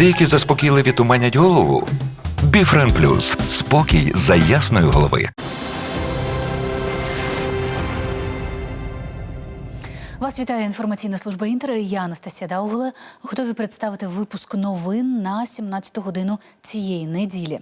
Деякі заспокійливі туманять голову. Біфрен Плюс спокій за ясної голови. Вас вітає інформаційна служба Інтер. Я Анастасія Даугле. Готові представити випуск новин на 17 годину цієї неділі.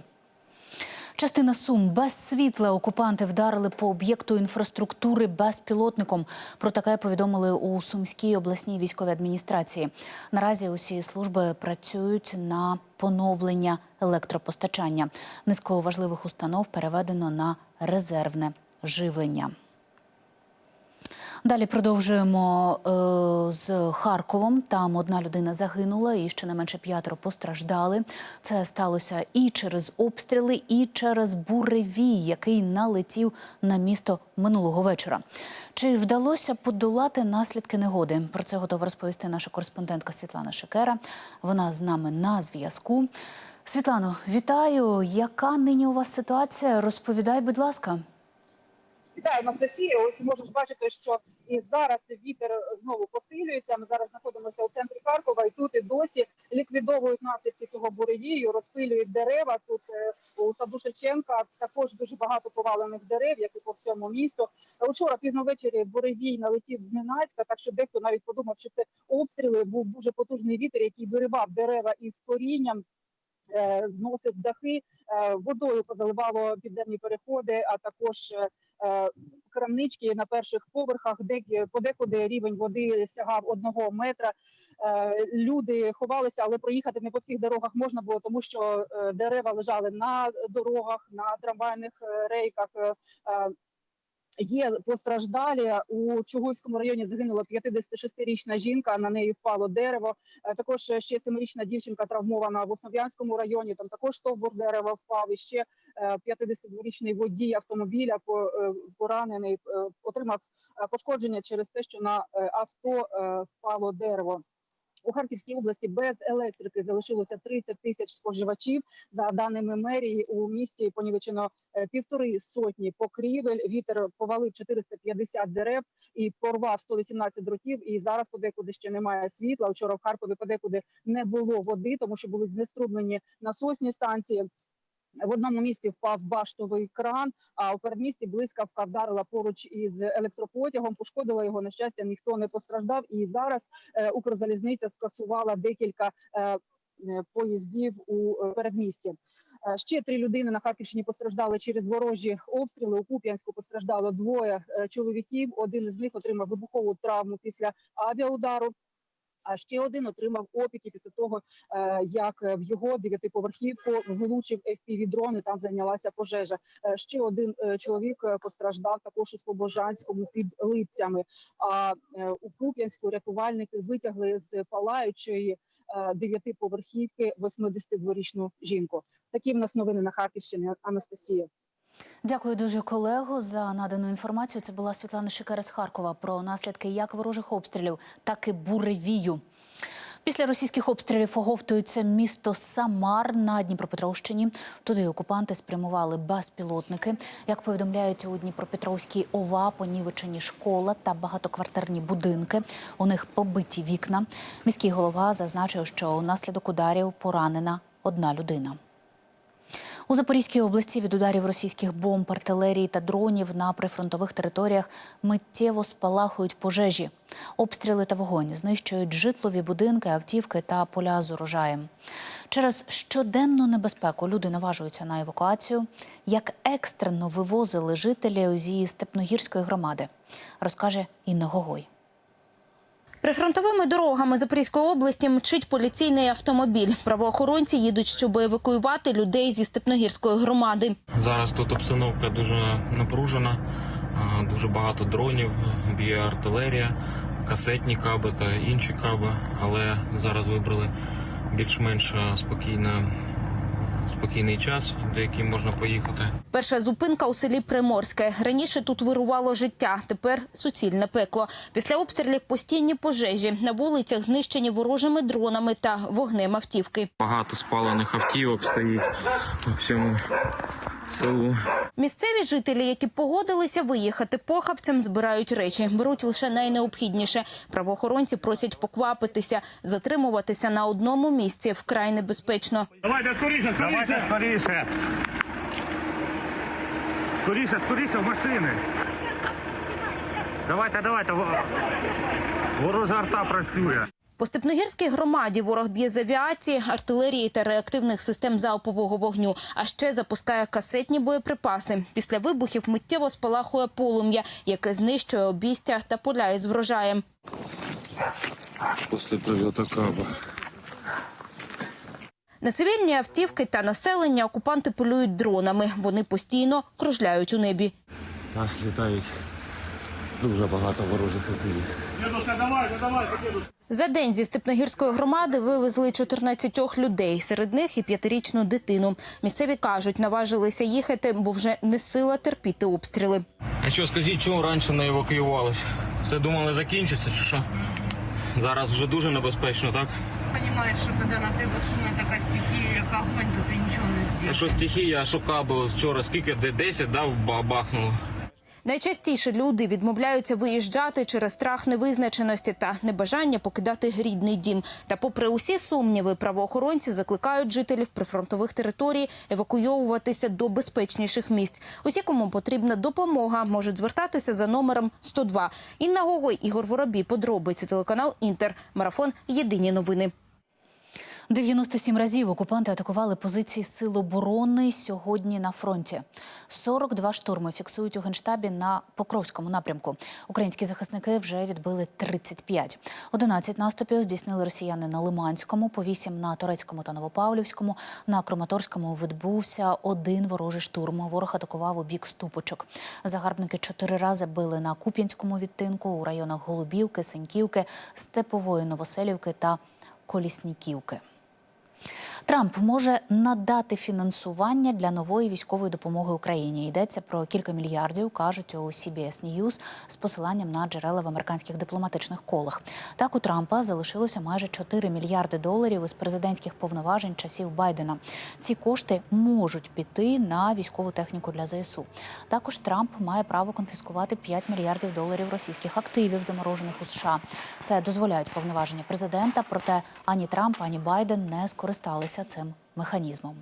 Частина Сум без світла окупанти вдарили по об'єкту інфраструктури безпілотником. Про таке повідомили у Сумській обласній військовій адміністрації. Наразі усі служби працюють на поновлення електропостачання. Низку важливих установ переведено на резервне живлення. Далі продовжуємо е, з Харковом. Там одна людина загинула, і щонайменше п'ятеро постраждали. Це сталося і через обстріли, і через буревій, який налетів на місто минулого вечора. Чи вдалося подолати наслідки негоди? Про це готова розповісти наша кореспондентка Світлана Шекера. Вона з нами на зв'язку. Світлано, вітаю! Яка нині у вас ситуація? Розповідай, будь ласка. Вітаю, Анастасія. Ось можеш бачити, що і зараз вітер знову посилюється. Ми зараз знаходимося у центрі Харкова, і тут і досі ліквідовують наслідки цього буревію, розпилюють дерева. Тут е, у саду Шевченка також дуже багато повалених дерев, як і по всьому місту. Учора пізно ввечері буревій налетів зненацька, так що дехто навіть подумав, що це обстріли. Був дуже потужний вітер, який виривав дерева із корінням. е, Зносив дахи, е, водою позаливало підземні переходи, а також крамнички на перших поверхах, де подекуди рівень води сягав одного метра. Е, Люди ховалися, але проїхати не по всіх дорогах можна було, тому що е, дерева лежали на дорогах, на трамвайних е, рейках. Е, е, Є постраждалі у Чугуйському районі. Загинула 56-річна жінка. На неї впало дерево. Е, Також ще 7-річна дівчинка травмована в Основ'янському районі. Там також стовбур дерева впав. І ще е, 52-річний водій автомобіля е, поранений е, отримав е, пошкодження через те, що на е, авто е, впало дерево. У Харківській області без електрики залишилося 30 тисяч споживачів. За даними мерії, у місті понівечено е, півтори сотні покрівель. Вітер повалив 450 дерев і порвав 118 дротів. І зараз подекуди ще немає світла. Вчора в Харкові подекуди не було води, тому що були знеструблені насосні станції. В одному місці впав баштовий кран, а у передмісті блискавка вдарила поруч із електропотягом, пошкодила його. На щастя, ніхто не постраждав. І зараз е, Укрзалізниця скасувала декілька е, е, поїздів у передмісті. Ще три людини на Харківщині постраждали через ворожі обстріли. У Куп'янську постраждало двоє чоловіків. Один із них отримав вибухову травму після авіаудару. А ще один отримав опіки після того, е, як в його дев'ятиповерхівку влучив FPV-дрон і там зайнялася пожежа. Е, Ще один е, чоловік постраждав також у Слобожанському під Липцями. А у Куп'янську рятувальники витягли з палаючої дев'ятиповерхівки 82-річну жінку. Такі в нас новини на Харківщині. Анастасія. Дякую дуже колего за надану інформацію. Це була Світлана Шикера з Харкова про наслідки як ворожих обстрілів, так і буревію. Після російських обстрілів оговтується місто Самар на Дніпропетровщині. Туди окупанти спрямували безпілотники. Як повідомляють у Дніпропетровській ОВА, понівечені школа та багатоквартирні будинки. У них побиті вікна. Міський голова зазначив, що унаслідок ударів поранена одна людина. У Запорізькій області від ударів російських бомб, артилерії та дронів на прифронтових територіях миттєво спалахують пожежі. Обстріли та вогонь знищують житлові будинки, автівки та поля з урожаєм. Через щоденну небезпеку люди наважуються на евакуацію. Як екстрено вивозили жителів зі Степногірської громади, розкаже Інна Гогой. Прифронтовими дорогами Запорізької області мчить поліційний автомобіль. Правоохоронці їдуть, щоб евакуювати людей зі Степногірської громади. Зараз тут обстановка дуже напружена, дуже багато дронів, б'є артилерія, касетні каби та інші каби, але зараз вибрали більш-менш а, спокійно, спокійний час, до яким можна поїхати. Перша зупинка у селі Приморське. Раніше тут вирувало життя, тепер суцільне пекло. Після обстрілів постійні пожежі. На вулицях знищені ворожими дронами та вогнем автівки. Багато спалених автівок стоїть по всьому So, Місцеві жителі, які погодилися виїхати похабцем, збирають речі, беруть лише найнеобхідніше. Правоохоронці просять поквапитися, затримуватися на одному місці вкрай небезпечно. Давайте скоріше, Давайте скоріше. скоріше. Скоріше, скоріше в машини. Давайте, давайте. Ворожа арта працює. По Степногірській громаді ворог б'є з авіації, артилерії та реактивних систем залпового вогню, а ще запускає касетні боєприпаси. Після вибухів миттєво спалахує полум'я, яке знищує обістя та поля із врожаєм. После прильоту каба. На цивільні автівки та населення окупанти полюють дронами. Вони постійно кружляють у небі. Так, літають дуже багато ворожих дідушка. За день зі Степногірської громади вивезли 14 людей, серед них і п'ятирічну дитину. Місцеві кажуть, наважилися їхати, бо вже не сила терпіти обстріли. а що скажіть, чого раніше не евакуювалися? Все думали закінчиться чи що? Зараз вже дуже небезпечно, так? Понимаешь, что когда на тебе суне така стихія, як огонь, то ти нічого не А що стихія, а що каби вчора, скільки де 10 дав ба- бахнуло. Найчастіше люди відмовляються виїжджати через страх невизначеності та небажання покидати рідний дім. Та, попри усі сумніви, правоохоронці закликають жителів прифронтових територій евакуйовуватися до безпечніших місць. Усі, кому потрібна допомога, можуть звертатися за номером 102. Інна Гогой, Ігор Воробій, подробиці телеканал Інтер. Марафон. Єдині новини. 97 разів окупанти атакували позиції сил оборони сьогодні на фронті. 42 штурми фіксують у генштабі на Покровському напрямку. Українські захисники вже відбили 35. 11 наступів здійснили росіяни на Лиманському, по 8 на Турецькому та Новопавлівському. На Краматорському відбувся один ворожий штурм. Ворог атакував у бік ступочок. Загарбники чотири рази били на Куп'янському відтинку у районах Голубівки, Сеньківки, Степової Новоселівки та Колісніківки. Трамп може надати фінансування для нової військової допомоги Україні. Йдеться про кілька мільярдів, кажуть у CBS News з посиланням на джерела в американських дипломатичних колах. Так у Трампа залишилося майже 4 мільярди доларів із президентських повноважень часів Байдена. Ці кошти можуть піти на військову техніку для ЗСУ. Також Трамп має право конфіскувати 5 мільярдів доларів російських активів, заморожених у США. Це дозволяють повноваження президента. Проте ані Трамп, ані Байден не скористалися цим механізмом.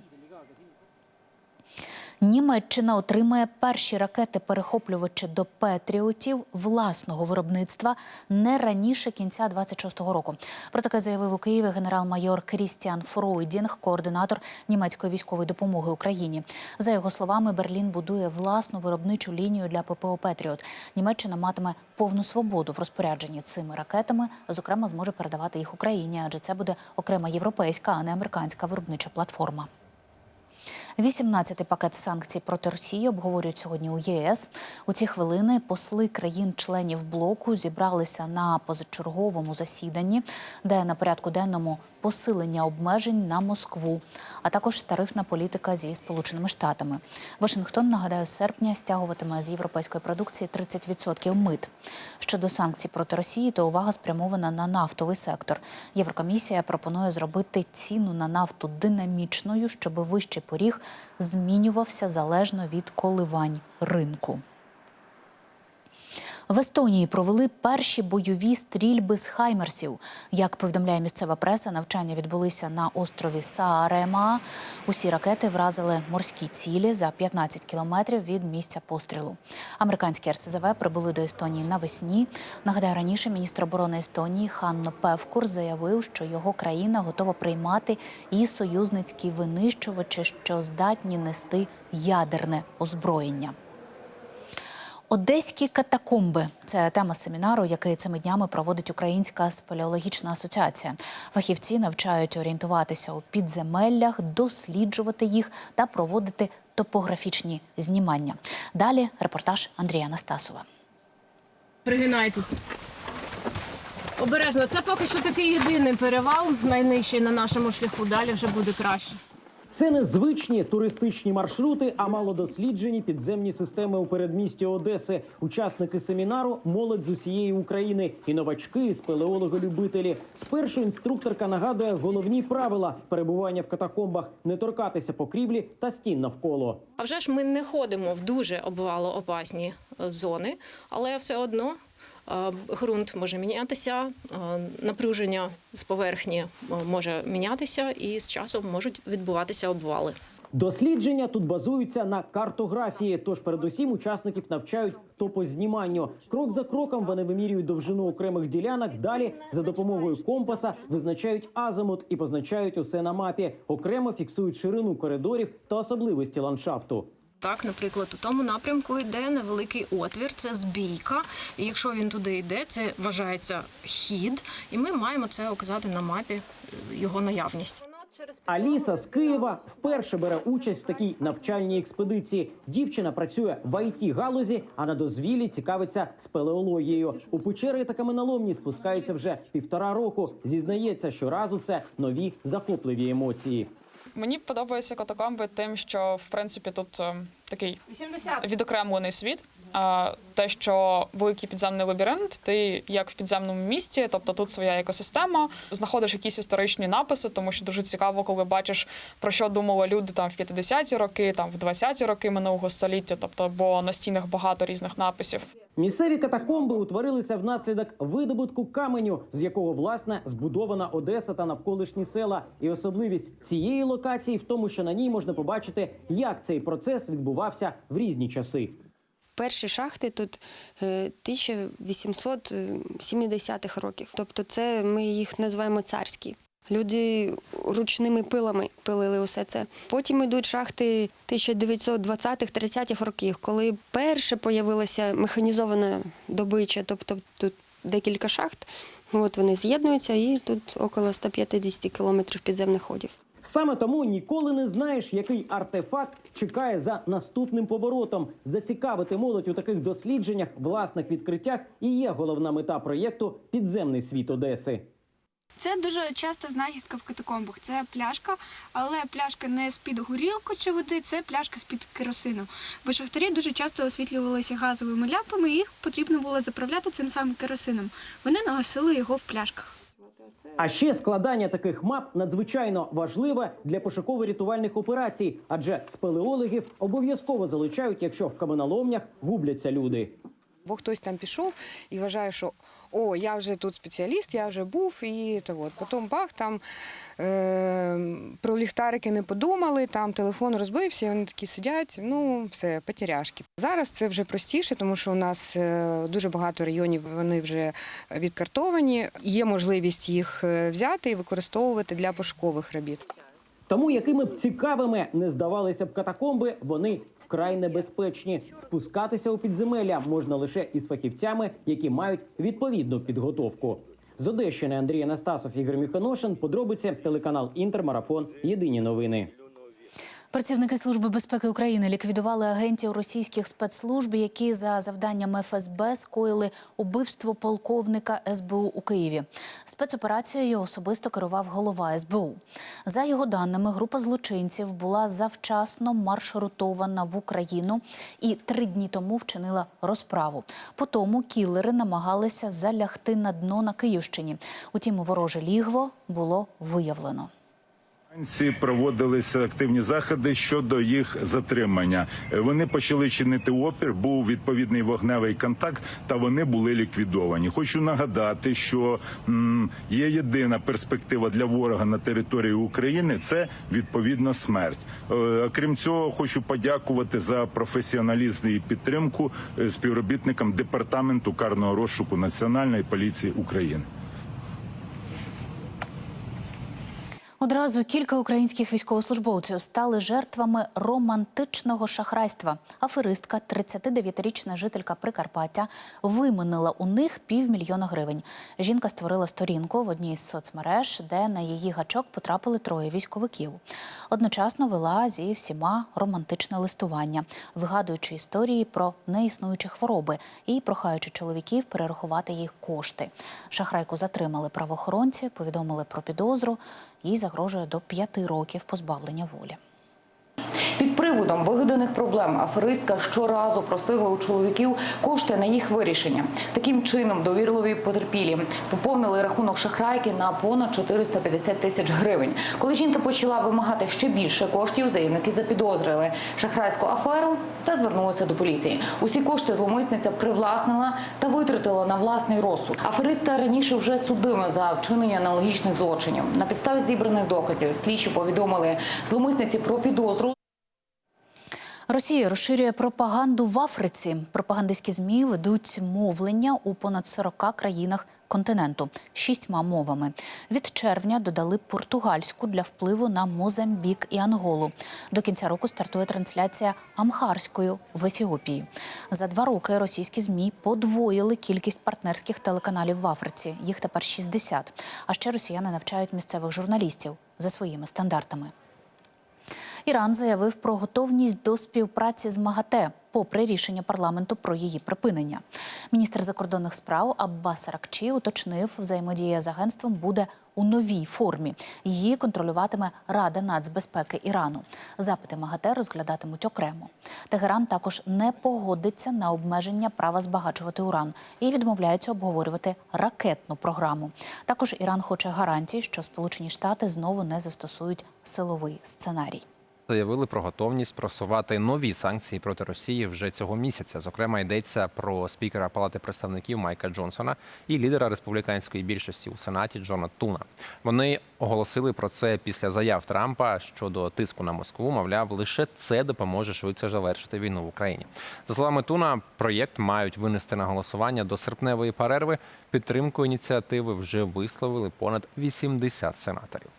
Німеччина отримає перші ракети-перехоплювачі до Петріотів власного виробництва не раніше кінця 26-го року. Про таке заявив у Києві генерал-майор Крістіан Фройдінг, координатор німецької військової допомоги Україні. За його словами, Берлін будує власну виробничу лінію для ППО Петріот. Німеччина матиме повну свободу в розпорядженні цими ракетами. Зокрема, зможе передавати їх Україні, адже це буде окрема європейська, а не американська виробнича платформа. 18-й пакет санкцій проти Росії обговорюють сьогодні у ЄС. У ці хвилини посли країн-членів блоку зібралися на позачерговому засіданні, де на порядку денному посилення обмежень на Москву, а також тарифна політика зі Сполученими Штатами. Вашингтон нагадаю, серпня стягуватиме з європейської продукції 30% мит. Щодо санкцій проти Росії, то увага спрямована на нафтовий сектор. Єврокомісія пропонує зробити ціну на нафту динамічною, щоб вищий поріг змінювався залежно від коливань ринку. В Естонії провели перші бойові стрільби з хаймерсів. Як повідомляє місцева преса, навчання відбулися на острові Саарема. Усі ракети вразили морські цілі за 15 кілометрів від місця пострілу. Американські РСЗВ прибули до Естонії навесні. Нагадаю, раніше міністр оборони Естонії Ханно Певкур заявив, що його країна готова приймати і союзницькі винищувачі, що здатні нести ядерне озброєння. Одеські катакомби це тема семінару, який цими днями проводить Українська спелеологічна асоціація. Фахівці навчають орієнтуватися у підземеллях, досліджувати їх та проводити топографічні знімання. Далі репортаж Андрія Анастасова. Пригинайтесь. Обережно, це поки що такий єдиний перевал, найнижчий на нашому шляху. Далі вже буде краще. Це не звичні туристичні маршрути, а малодосліджені підземні системи у передмісті Одеси. Учасники семінару молодь з усієї України і новачки, і спелеологи-любителі. Спершу інструкторка нагадує головні правила перебування в катакомбах: не торкатися покрівлі та стін навколо. А вже ж ми не ходимо в дуже обвалоопасні е, зони, але все одно ґрунт може мінятися, напруження з поверхні може мінятися, і з часом можуть відбуватися обвали. Дослідження тут базуються на картографії. Тож, передусім, учасників навчають топозніманню. Крок за кроком вони вимірюють довжину окремих ділянок. Далі за допомогою компаса визначають азимут і позначають усе на мапі. Окремо фіксують ширину коридорів та особливості ландшафту. Так, наприклад, у тому напрямку йде невеликий отвір, це збійка. І якщо він туди йде, це вважається хід, і ми маємо це указати на мапі е, його наявність. Аліса з Києва вперше бере участь в такій навчальній експедиції. Дівчина працює в it галузі, а на дозвіллі цікавиться спелеологією. У печери та каменоломні спускається вже півтора року. Зізнається, щоразу це нові захопливі емоції. Мені подобаються катакомби тим, що в принципі тут е, такий відокремлений світ. А те, що великий підземний лабіринт, ти як в підземному місті, тобто тут своя екосистема, знаходиш якісь історичні написи, тому що дуже цікаво, коли бачиш про що думали люди там в 50-ті роки, там в 20-ті роки минулого століття, тобто бо на стінах багато різних написів. Місцеві катакомби утворилися внаслідок видобутку каменю, з якого власне збудована Одеса та навколишні села. І особливість цієї локації в тому, що на ній можна побачити, як цей процес відбувався в різні часи. Перші шахти тут е, 1870-х років. Тобто, це ми їх називаємо царські. Люди ручними пилами пилили усе це. Потім йдуть шахти 1920-30-х років, коли перше появилася механізована добича, тобто тут декілька шахт. От вони з'єднуються, і тут около 150 кілометрів підземних ходів. Саме тому ніколи не знаєш, який артефакт чекає за наступним поворотом. Зацікавити молодь у таких дослідженнях, власних відкриттях і є головна мета проєкту Підземний світ Одеси. Це дуже часто знахідка в катакомбах. Це пляшка, але пляшка не з-під горілки чи води, це пляшка з-під керосину. Бо шахтарі дуже часто освітлювалися газовими лампами, і їх потрібно було заправляти цим самим керосином. Вони нагасили його в пляшках. А ще складання таких мап надзвичайно важливе для пошуково-рятувальних операцій, адже спелеологів обов'язково залучають, якщо в каменоломнях губляться люди. Бо хтось там пішов і вважає, що о, я вже тут спеціаліст, я вже був, і то от. Потім бах, там е, про ліхтарики не подумали, там телефон розбився, і вони такі сидять, ну все, потеряшки. Зараз це вже простіше, тому що у нас е, дуже багато районів вони вже відкартовані. Є можливість їх е, взяти і використовувати для пошукових робіт. Тому якими б цікавими не здавалися б катакомби, вони вкрай небезпечні. Спускатися у підземелля можна лише із фахівцями, які мають відповідну підготовку. З Одещини Андрій Анастасов, Ігор Міхоношин. Подробиці телеканал Інтермарафон. Єдині новини. Працівники Служби безпеки України ліквідували агентів російських спецслужб, які за завданням ФСБ скоїли убивство полковника СБУ у Києві. Спецоперацією особисто керував голова СБУ. За його даними, група злочинців була завчасно маршрутована в Україну і три дні тому вчинила розправу. По тому кілери намагалися залягти на дно на Київщині. Утім, вороже лігво було виявлено. Проводилися активні заходи щодо їх затримання. Вони почали чинити опір, був відповідний вогневий контакт, та вони були ліквідовані. Хочу нагадати, що є єдина перспектива для ворога на території України це відповідно смерть. Е, Окрім цього, хочу подякувати за професіоналізм і підтримку е, співробітникам департаменту карного розшуку Національної поліції України. Одразу кілька українських військовослужбовців стали жертвами романтичного шахрайства. Аферистка, 39-річна жителька Прикарпаття, виманила у них півмільйона гривень. Жінка створила сторінку в одній з соцмереж, де на її гачок потрапили троє військовиків. Одночасно вела зі всіма романтичне листування, вигадуючи історії про неіснуючі хвороби і прохаючи чоловіків перерахувати їх кошти. Шахрайку затримали правоохоронці, повідомили про підозру. Їй загрожує до п'яти років позбавлення волі. Під приводом вигаданих проблем аферистка щоразу просила у чоловіків кошти на їх вирішення. Таким чином довірливі потерпілі поповнили рахунок шахрайки на понад 450 тисяч гривень. Коли жінка почала вимагати ще більше коштів, заявники запідозрили шахрайську аферу та звернулися до поліції. Усі кошти зломисниця привласнила та витратила на власний розсуд. Афериста раніше вже судими за вчинення аналогічних злочинів. На підставі зібраних доказів слідчі повідомили зломисниці про підозру. Росія розширює пропаганду в Африці. Пропагандистські змі ведуть мовлення у понад 40 країнах континенту шістьма мовами. Від червня додали португальську для впливу на Мозамбік і Анголу. До кінця року стартує трансляція амхарською в Ефіопії. За два роки російські змі подвоїли кількість партнерських телеканалів в Африці. Їх тепер 60. А ще росіяни навчають місцевих журналістів за своїми стандартами. Іран заявив про готовність до співпраці з МАГАТЕ, попри рішення парламенту про її припинення. Міністр закордонних справ Аббас Аракчі уточнив, взаємодія з агентством буде у новій формі. Її контролюватиме Рада нацбезпеки Ірану. Запити МАГАТЕ розглядатимуть окремо. Тегеран також не погодиться на обмеження права збагачувати уран і відмовляється обговорювати ракетну програму. Також Іран хоче гарантій, що Сполучені Штати знову не застосують силовий сценарій. Заявили про готовність просувати нові санкції проти Росії вже цього місяця. Зокрема, йдеться про спікера Палати представників Майка Джонсона і лідера республіканської більшості у сенаті Джона Туна. Вони оголосили про це після заяв Трампа щодо тиску на Москву. Мовляв, лише це допоможе швидше завершити війну в Україні. За словами Туна, проєкт мають винести на голосування до серпневої перерви. Підтримку ініціативи вже висловили понад 80 сенаторів.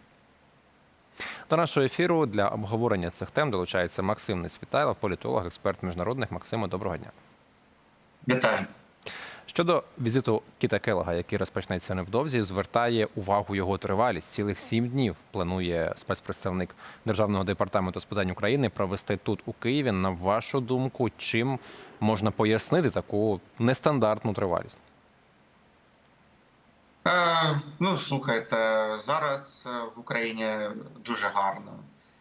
До нашого ефіру для обговорення цих тем долучається Максим Несвітайлов, політолог, експерт міжнародних. Максиме, доброго дня. Вітаю. Щодо візиту Кіта Келога, який розпочнеться невдовзі, звертає увагу його тривалість. Цілих сім днів планує спецпредставник Державного департаменту з питань України провести тут у Києві. На вашу думку, чим можна пояснити таку нестандартну тривалість? Е, ну, слухайте, зараз е, в Україні дуже гарно.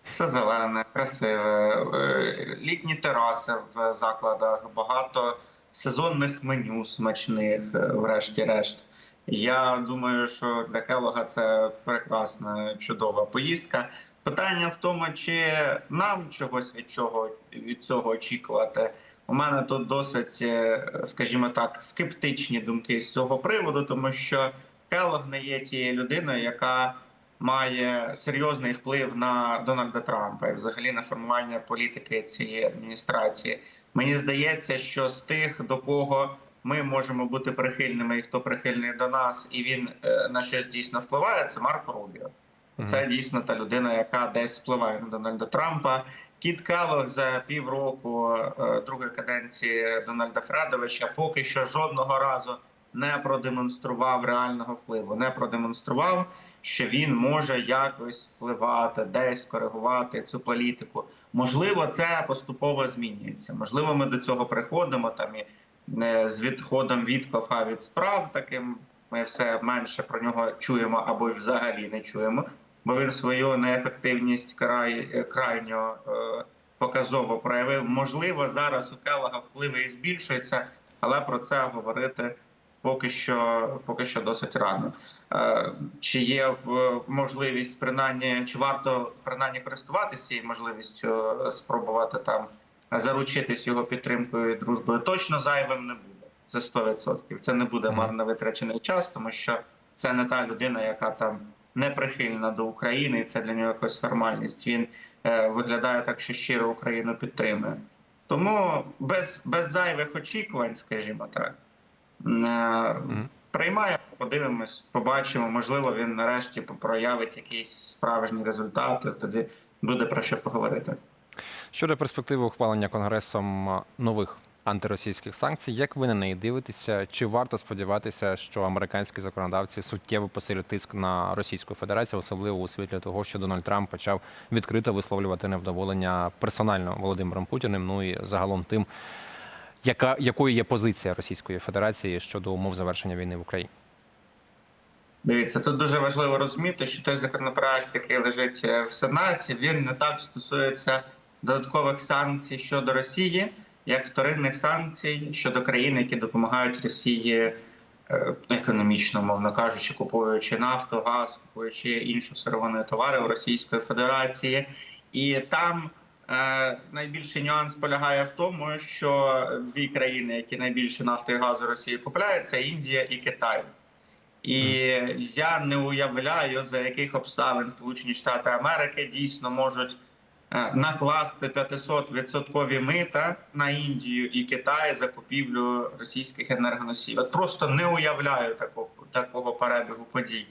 Все зелене, красиве, е, літні тераси в закладах, багато сезонних меню смачних, е, врешті-решт. Я думаю, що для Келога це прекрасна, чудова поїздка. Питання в тому, чи нам чогось від чого від цього очікувати. У мене тут досить, скажімо так, скептичні думки з цього приводу, тому що Келог не є тією людиною, яка має серйозний вплив на Дональда Трампа і взагалі на формування політики цієї адміністрації. Мені здається, що з тих, до кого ми можемо бути прихильними, і хто прихильний до нас, і він е, на щось дійсно впливає, це Марко Рубіо. Це дійсно та людина, яка десь впливає на Дональда Трампа. Кіт Келлог за півроку е, другої каденції Дональда Фредовича поки що жодного разу не продемонстрував реального впливу, не продемонстрував, що він може якось впливати, десь коригувати цю політику. Можливо, це поступово змінюється. Можливо, ми до цього приходимо там і е, з відходом від кофа від справ таким. Ми все менше про нього чуємо або взагалі не чуємо, бо він свою неефективність край крайньо е, показово проявив. Можливо, зараз у Келлога впливи і збільшуються, але про це говорити поки що поки що досить рано. Е, Чи є можливість принаймні, чи варто принаймні користуватися цією можливістю е, спробувати там заручитись його підтримкою і дружбою? Точно зайвим не буде. Це 100%. Це не буде марно витрачений час, тому що це не та людина, яка там не прихильна до України, і це для нього якась формальність. Він е, виглядає так, що щиро Україну підтримує. Тому без, без зайвих очікувань, скажімо так, е, приймаємо, подивимось, побачимо. Можливо, він нарешті проявить якісь справжні результати. Тоді буде про що поговорити. Щодо перспективи ухвалення конгресом нових антиросійських санкцій, як ви на неї дивитеся? Чи варто сподіватися, що американські законодавці суттєво посилять тиск на Російську Федерацію, особливо у світлі того, що Дональд Трамп почав відкрито висловлювати невдоволення персонально Володимиром Путіним, ну і загалом тим, яка якою є позиція Російської Федерації щодо умов завершення війни в Україні? Дивіться, тут дуже важливо розуміти, що той законопроект, який лежить е, в Сенаті, він не так стосується додаткових санкцій щодо Росії, як вторинних санкцій щодо країн, які допомагають Росії е, економічно, мовно кажучи, купуючи нафту, газ, купуючи іншу сировинну товари у Російської Федерації. І там найбільший нюанс полягає в тому, що дві країни, які найбільше нафти і газу Росії купляють, це Індія і Китай. І я не уявляю, за яких обставин Сполучені Штати Америки дійсно можуть е, накласти 500% мита на Індію і Китай за купівлю російських енергоносіїв. От просто не уявляю такого, такого перебігу подій.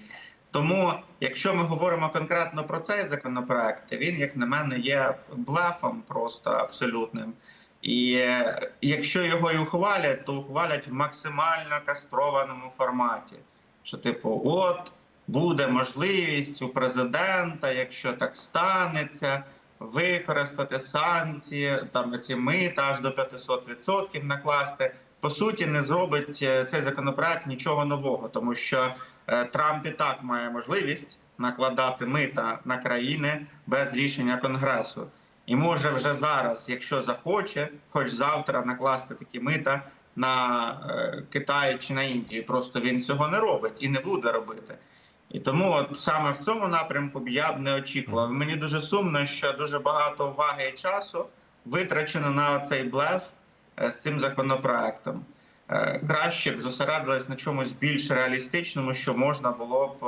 Тому, якщо ми говоримо конкретно про цей законопроект, він, як на мене, є блефом просто абсолютним. І е, якщо його і ухвалять, то ухвалять в максимально кастрованому форматі. Що, типу, от буде можливість у президента, якщо так станеться, використати санкції, там ці мита аж до 500% накласти. По суті, не зробить е, цей законопроект нічого нового, тому що Трамп і так має можливість накладати мита на країни без рішення конгресу. І може вже зараз, якщо захоче, хоч завтра накласти такі мита на е, Китай чи на Індію. Просто він цього не робить і не буде робити. І тому от саме в цьому напрямку я б не очікував. Мені дуже сумно, що дуже багато уваги і часу витрачено на цей блеф е, з цим законопроектом. Е, Краще б зосередились на чомусь більш реалістичному, що можна було б.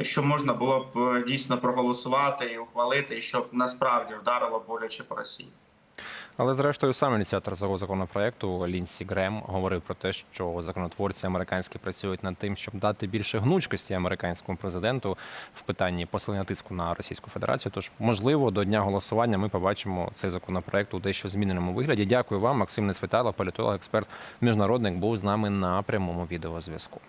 е, Що можна було б е, дійсно проголосувати і ухвалити, щоб насправді вдарило боляче по Росії. Але зрештою сам ініціатор цього законопроекту Лінсі Грем говорив про те, що законотворці американські працюють над тим, щоб дати більше гнучкості американському президенту в питанні посилення тиску на Російську Федерацію. Тож, можливо, до дня голосування ми побачимо цей законопроект у дещо зміненому вигляді. Дякую вам, Максим Несвітайло, політолог, експерт, міжнародник, був з нами на прямому відеозв'язку.